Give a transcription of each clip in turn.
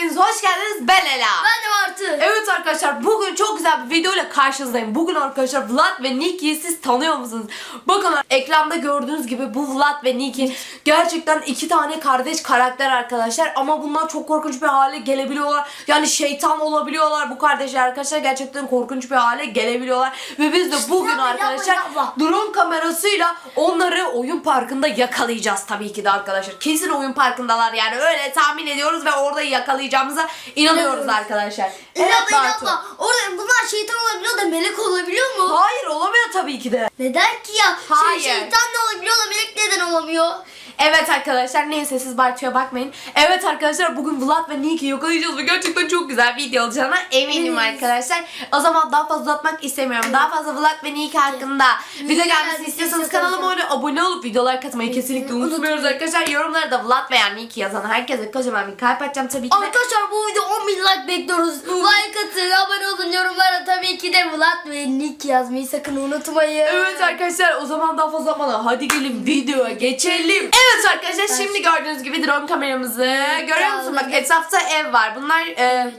hepiniz hoş geldiniz. Ben Ela. Ben de Bartu. Evet arkadaşlar bugün çok güzel bir video ile karşınızdayım. Bugün arkadaşlar Vlad ve Nicky'yi siz tanıyor musunuz? Bakın ekranda gördüğünüz gibi bu Vlad ve Nicky gerçekten iki tane kardeş karakter arkadaşlar. Ama bunlar çok korkunç bir hale gelebiliyorlar. Yani şeytan olabiliyorlar bu kardeşler arkadaşlar. Gerçekten korkunç bir hale gelebiliyorlar. Ve biz de bugün arkadaşlar drone kamerasıyla onları oyun parkında yakalayacağız tabii ki de arkadaşlar. Kesin oyun parkındalar yani öyle tahmin ediyoruz ve orada yakalayacağımıza inanıyoruz İnanıyoruz. arkadaşlar. Evet Abla. Orada bunlar şeytan olabiliyor da melek olabiliyor mu? Hayır olamıyor tabii ki de. Neden ki ya? Hayır. Şey, şeytan ne olabiliyor da melek neden olamıyor? Evet arkadaşlar neyse siz Bartu'ya bakmayın. Evet arkadaşlar bugün Vlad ve Nick'i yakalayacağız ve gerçekten çok güzel bir video olacağına eminim Evet. arkadaşlar. O zaman daha fazla uzatmak istemiyorum. Daha fazla Vlad ve Nick hakkında video gelmesini istiyorsanız öyle abone olup videolar katmayı kesinlikle unutmuyoruz arkadaşlar. Yorumlara da Vlad veya Nick yazan herkese kocaman bir kalp atacağım tabii ki de. Arkadaşlar bu video 10 bin like bekliyoruz. like atın, abone olun, yorumlara tabii ki de Vlad ve Nick yazmayı sakın unutmayın. Evet arkadaşlar o zaman daha fazla yapmadan hadi gelin videoya geçelim. Evet arkadaşlar şimdi gördüğünüz gibi drone kameramızı görüyor musun? Bak etrafta ev var. Bunlar e,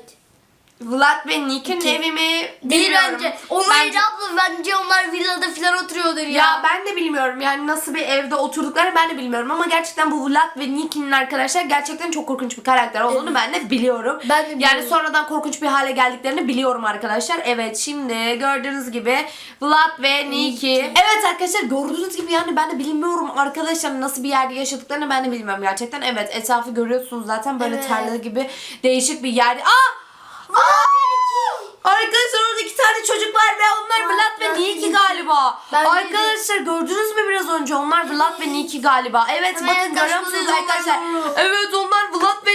Vlad ve Nick'in evi mi? Değil Bilmiyorum. bence. Onlar Bence- abla bence onlar villada falan oturuyordur ya. ya ben de bilmiyorum yani nasıl bir evde oturduklarını ben de bilmiyorum ama gerçekten bu Vlad ve Nicky'nin arkadaşlar gerçekten çok korkunç bir karakter olduğunu ben de biliyorum. Ben de Yani biliyorum. sonradan korkunç bir hale geldiklerini biliyorum arkadaşlar. Evet şimdi gördüğünüz gibi Vlad ve Nicky. Evet arkadaşlar gördüğünüz gibi yani ben de bilmiyorum arkadaşlar nasıl bir yerde yaşadıklarını ben de bilmiyorum gerçekten. Evet etrafı görüyorsunuz zaten böyle Evet. tarla gibi değişik bir yerde. Aa! Arkadaşlar orada iki tane çocuk var ve onlar Vlad ve Nicky. galiba. Ben Arkadaşlar gördünüz mü biraz önce onlar Vlad ve Nicky galiba. Evet Hemen bakın görüyor musunuz yaklaşmalıyız arkadaşlar? Evet onlar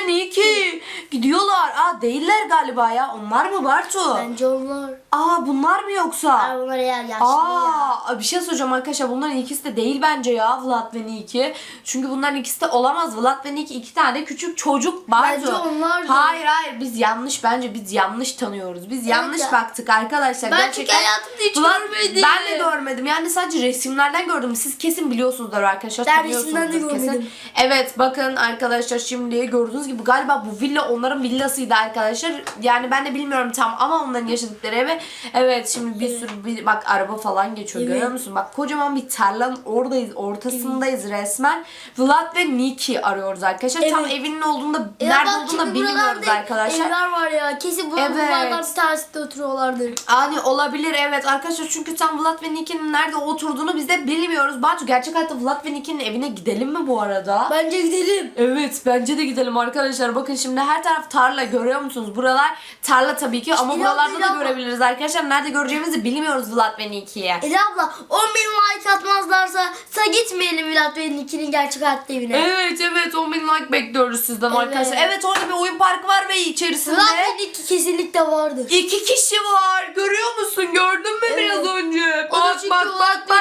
Vlad ve Nicky. Gidiyorlar. Aa değiller galiba ya. Onlar mı Bartu? Bence onlar. Aa bunlar mı yoksa? Ay bunlar eğer yaşlı ya. Aa bir şey soracağım arkadaşlar bunların ikisi de değil bence ya Vlad ve Nicky. Çünkü bunların ikisi de olamaz. Vlad ve Nicky iki tane küçük çocuk Bartu. Bence onlar da. Hayır hayır biz yanlış bence biz yanlış tanıyoruz. Biz yanlış ya. baktık arkadaşlar. Ben Gerçekten çünkü hayatımda hiç Vlad- görmedim. Ben de görmedim. Yani sadece resimlerden gördüm. Siz kesin biliyorsunuzdur arkadaşlar. Ben tanıyorsunuzdur resimden de kesin. görmedim. Evet bakın arkadaşlar şimdi gördüğünüz gibi galiba bu villa onların villasıydı arkadaşlar. Yani ben de bilmiyorum tam ama onların yaşadıkları evi. Evet şimdi bir sürü bir, bak araba falan geçiyor Evet. görüyor musun? Bak kocaman bir tarlanın oradayız ortasındayız resmen. Vlad ve Nicky arıyoruz arkadaşlar. Tam Evet. evinin olduğunda Ya nerede bak olduğunu da bilmiyoruz arkadaşlar. Evler var ya. Kesin bu Evet. bunlardan bir tanesinde oturuyorlardır. Yani olabilir evet arkadaşlar çünkü tam Vlad ve Nicky'nin nerede oturduğunu biz de bilmiyoruz. Batu gerçek hayatta Vlad ve Nicky'nin evine gidelim mi bu arada? Bence gidelim. Evet bence de gidelim arkadaşlar. Bakın şimdi her taraf tarla görüyor musunuz? Buralar tarla tabii ki ama buralarda da görebiliriz arkadaşlar. Nerede göreceğimizi bilmiyoruz Vlad ve Nicky'ye. Ela abla 10 bin like atmazlarsa sa gitmeyelim Vlad ve Nick'in gerçek hayatta evine. Evet evet 10 bin like bekliyoruz sizden Evet. arkadaşlar. Evet orada bir oyun parkı var ve içerisinde Vlad ve Nick kesinlikle vardır. iki kişi var. Görüyor musun? Gördün mü Evet. biraz önce? O da Bak çünkü bak Vlad bak ve bak bak.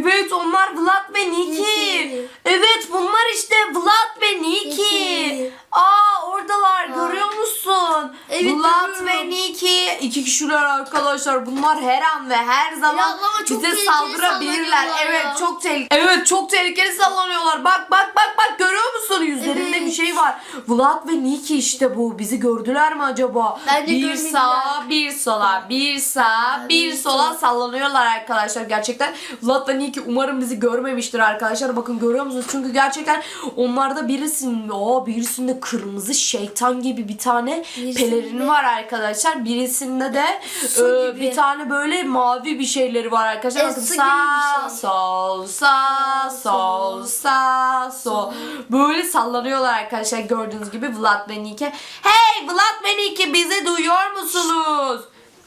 Evet onlar Vlad ve. Nicky. Evet bunlar işte Vlad ve. Nicky. Aa oradalar görüyor musun? Evet, Vlad ve Nicky. iki kişiler arkadaşlar. Bunlar her an ve her zaman ama çok bize tehlikeli saldırabilirler. sallanıyorlar Evet ya. çok tehlikeli. Evet çok tehlikeli sallanıyorlar. Bak bak bak bak görüyor musun? Yüzlerinde Evet. bir şey var. Vlad ve Nicky işte bu. Bizi gördüler mi acaba? Bence bir görmediler. sağa bir sola bir sağa bir sola sallanıyorlar arkadaşlar gerçekten. Vlad ve Nicky umarım bizi görmemiştir arkadaşlar. Bakın görüyor musunuz? Çünkü gerçekten onlarda birisinin o birisinde kırmızı şeytan gibi bir tane Birisinde- pelerini var arkadaşlar. Birisinde de Su e, gibi. bir tane böyle mavi bir şeyleri var arkadaşlar. E, Bakın gibi sağ şey. sol sağ sol sağ sol. Böyle sallanıyorlar arkadaşlar gördüğünüz gibi Vlad ve Nicky. Hey Vlad ve Nicky bizi duyuyor musunuz?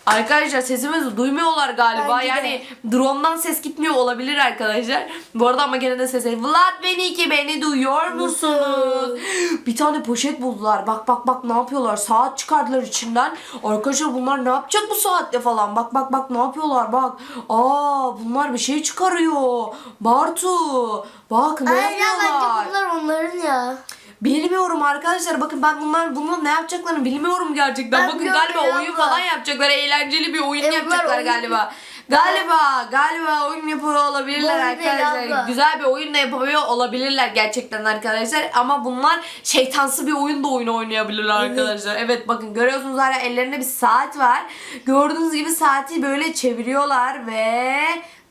Arkadaşlar sesimizi duymuyorlar galiba. Bence de. yani drone'dan ses gitmiyor olabilir arkadaşlar. Bu arada ama gene de ses. Vlad ve Nicky beni duyuyor musunuz? Bir tane poşet buldular. Bak bak bak ne yapıyorlar? Saat çıkardılar içinden. Arkadaşlar bunlar ne yapacak bu saatte falan? Bak bak bak ne yapıyorlar? Bak. Aa bunlar bir şey çıkarıyor. Bartu. Bak ne Ay ya yapıyorlar? bence bunlar onların ya. Bilmiyorum arkadaşlar bakın ben bunlar bunlar ne yapacaklarını bilmiyorum gerçekten. Ben bakın galiba ya oyun abla. falan yapacaklar. Eğlenceli bir oyun Evet, yapacaklar oyun- galiba. Galiba galiba oyun yapıyor olabilirler değil arkadaşlar. abla. Güzel bir oyun da yapıyor olabilirler gerçekten arkadaşlar. Ama bunlar şeytansı bir oyun da oyun oynayabilirler Evet. arkadaşlar. Evet bakın görüyorsunuz hala ellerinde bir saat var. Gördüğünüz gibi saati böyle çeviriyorlar ve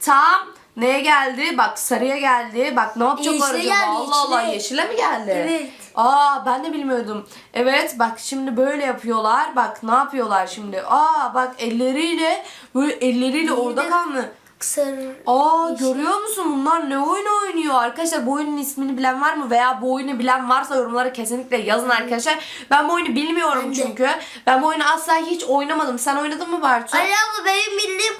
tam Neye geldi? Bak sarıya geldi. Bak ne yapacaklar Yeşile acaba? geldi, Allah Allah yeşile. yeşile mi geldi? Evet. Aa ben de bilmiyordum. Evet bak şimdi böyle yapıyorlar. Bak ne yapıyorlar şimdi? Aa bak elleriyle böyle elleriyle orada kalmıyor. Sarı. Aa yeşil. görüyor musun bunlar ne oyun oynuyor arkadaşlar bu oyunun ismini bilen var mı veya bu oyunu bilen varsa yorumlara kesinlikle yazın arkadaşlar ben bu oyunu bilmiyorum Ben de. çünkü ben bu oyunu asla hiç oynamadım sen oynadın mı Bartu? Ali abla benim bildiğim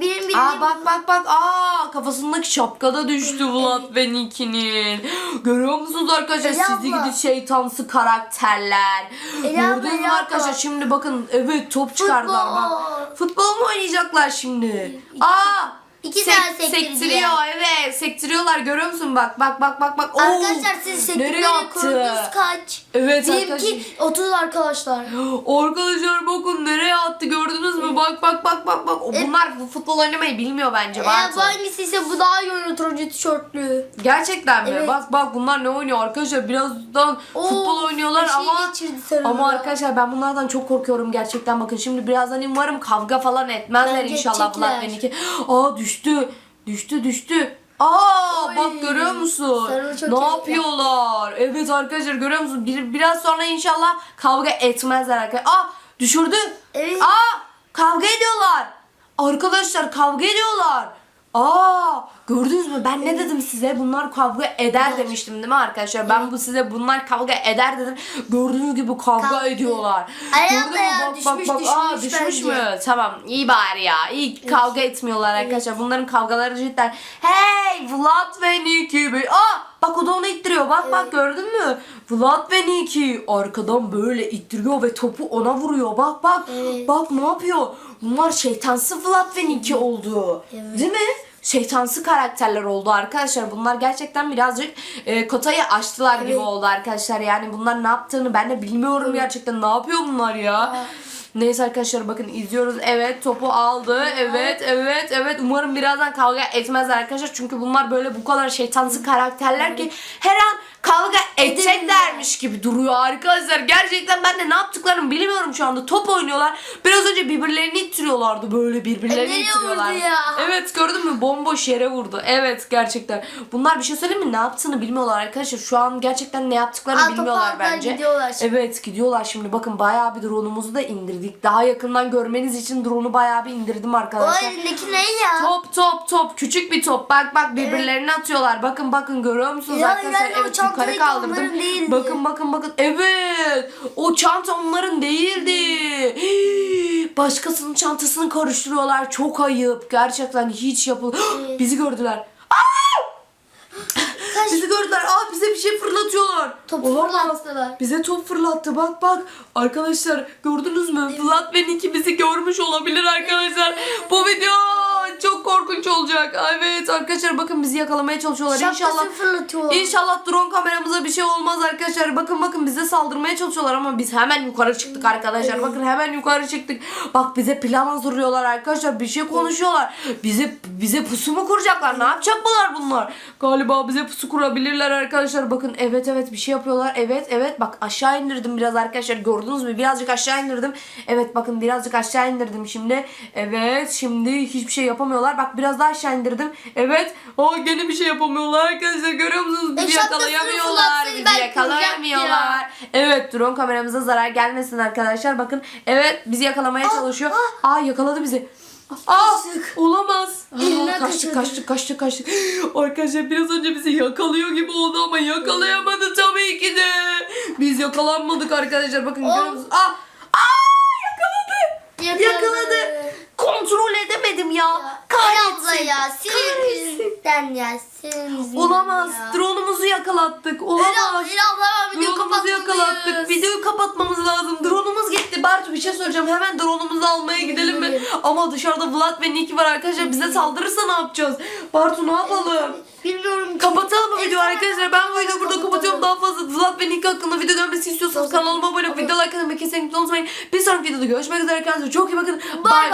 benim bildiğim Aa bak bak bak aa kafasındaki şapka da düştü Vlad ve Nicky'nin. Görüyor musunuz arkadaşlar Ela sizi abla. gidi şeytansı karakterler. Ela abla, Gördünüz mü Ela abla. arkadaşlar şimdi bakın evet top çıkardılar bak. Futbol mu oynayacaklar şimdi? Aa! İki sek- tane sektiriyor ya. evet sektiriyorlar görüyor musun bak bak bak bak bak. Oo, Arkadaşlar siz nereye sektirmeyi attı? kurunuz kaç? Evet arkadaşlar. Benimki 30 arkadaşlar. Arkadaşlar bakın nereye attı gördünüz mü? Bak bak bak bak bak. Bunlar bu futbol oynamayı bilmiyor bence Eğer Bartu. bu hangisi ise bu daha iyi oynuyor tişörtlü. Gerçekten mi? Evet. Bak bak bunlar ne oynuyor arkadaşlar? Birazdan Oo, futbol oynuyorlar şey ama geçirdi sarılı. ama arkadaşlar ben bunlardan çok korkuyorum gerçekten. Bakın şimdi birazdan umarım kavga falan etmezler Bence inşallah edecekler. Vlad ve Niki. Aa düştü. Düştü düştü. Aa Oy. bak görüyor musun? Çok ne iyi. yapıyorlar? Evet arkadaşlar görüyor musun? Bir, biraz sonra inşallah kavga etmezler arkadaşlar. Aa düşürdü. Evet. Aa kavga ediyorlar. Arkadaşlar kavga ediyorlar. Aa gördünüz mü? Ben ne dedim size? Bunlar kavga eder demiştim değil mi arkadaşlar? Ben bu size bunlar kavga eder dedim. Gördüğünüz gibi kavga Kavga. ediyorlar. Ay Gördün mü? ya, bak, bak, düşmüş, bak. Aa, düşmüş düşmüş bence. mü tamam iyi bari ya. İyi kavga etmiyorlar arkadaşlar. Bunların kavgaları cidden hey Vlad ve Niki aa bak o da onu ittiriyor. Bak bak gördün mü? Vlad ve Niki arkadan böyle ittiriyor ve topu ona vuruyor. Bak bak. Evet. bak ne yapıyor bunlar şeytansı Vlad ve Niki oldu Evet. değil mi şeytansı karakterler oldu arkadaşlar. Bunlar gerçekten birazcık e, kotayı aştılar gibi Evet. oldu arkadaşlar. Yani bunlar ne yaptığını ben de bilmiyorum gerçekten. Ne yapıyor bunlar ya? Neyse arkadaşlar bakın izliyoruz. Evet topu aldı. Evet evet evet. Umarım birazdan kavga etmezler arkadaşlar. Çünkü bunlar böyle bu kadar şeytansı karakterler ki her an kavga edeceklermiş gibi duruyor arkadaşlar. Gerçekten ben de ne yaptıklarını bilmiyorum şu anda. Top oynuyorlar. Biraz önce birbirlerini ittiriyorlardı böyle birbirlerini E, ittiriyorlar. ya? Evet gördün mü? Bomboş yere vurdu. Evet gerçekten. Bunlar bir şey söyleyeyim mi? Ne yaptığını bilmiyorlar arkadaşlar. Şu an gerçekten ne yaptıklarını Aa, bilmiyorlar bence. gidiyorlar şimdi. Evet gidiyorlar şimdi. Bakın bayağı bir drone'umuzu da indirdik. Daha yakından görmeniz için drone'u bayağı bir indirdim O arkadaşlar. elindeki ne ya? Top top top küçük bir top. Bak bak birbirlerine atıyorlar. Bakın bakın görüyor musunuz Ya, arkadaşlar? yani o evet yukarı kaldırdım. Bakın bakın bakın. Evet. O çanta onların değildi. Başkasının çantasını karıştırıyorlar. Çok ayıp. Gerçekten hiç yapıl. Evet. Bizi gördüler. Kaç Bizi gördüler. Aa bize bir şey fırlatıyorlar. topu Olamaz. fırlattılar. Bize top fırlattı. Bak bak. Arkadaşlar gördünüz mü? Vlad ve Niki bizi görmüş olabilir arkadaşlar. Bu video çok korkunç olacak. Evet arkadaşlar bakın bizi yakalamaya çalışıyorlar. İnşallah Şapkasını fırlatıyorlar. İnşallah drone kameramıza bir şey olmaz arkadaşlar. Bakın bakın bize saldırmaya çalışıyorlar ama biz hemen yukarı çıktık arkadaşlar. Bakın hemen yukarı çıktık. Bak bize plan hazırlıyorlar arkadaşlar. Bir şey konuşuyorlar. Bize bize pusu mu kuracaklar? Ne yapacak bunlar bunlar? Galiba bize pusu kurabilirler arkadaşlar. Bakın evet evet bir şey yapıyorlar. Evet evet bak aşağı indirdim biraz arkadaşlar. Gördünüz mü? Birazcık aşağı indirdim. Evet bakın birazcık aşağı indirdim şimdi. Evet şimdi hiçbir şey yapamıyorlar. Bak biraz daha aşağı indirdim. Evet. Aa gene bir şey yapamıyorlar arkadaşlar. Görüyor musunuz? Bizi E, şapkasını yakalayamıyorlar. Bizi belki yakalayamıyorlar. Evet drone kameramıza zarar gelmesin arkadaşlar. Bakın evet bizi yakalamaya çalışıyor. Aa yakaladı bizi. Aa olamaz. Aa, kaçtık kaçırdı. kaçtık kaçtık kaçtık. Arkadaşlar biraz önce bizi yakalıyor gibi oldu ama yakalayamadı tabii ki de. Biz yakalanmadık arkadaşlar. Bakın görüyor musunuz? Aa! Aa yakaladı. Yakaladı. Kontrol edemedim ya. Abla ya senin yüzünden ya senin yüzünden Olamaz. ya. Drone'umuzu yakalattık. Olamaz. Ela, abla ben video Drone'umuzu yakalattık. Videoyu kapatmamız lazım. Drone'umuz gitti. Bartu bir şey söyleyeceğim. Hemen drone'umuzu almaya gidelim mi? Ama dışarıda Vlad ve Nick var arkadaşlar. Bize saldırırsa ne yapacağız? Bartu ne yapalım? Bilmiyorum. Kapatalım mı Evet, videoyu arkadaşlar? Ben bu videoyu burada kapatıyorum. Daha fazla Vlad ve Nick hakkında video gelmesi istiyorsanız kanalıma abone olup video like atmayı kesinlikle unutmayın. Bir sonraki videoda görüşmek üzere. Kendinize çok iyi bakın. Bay bye.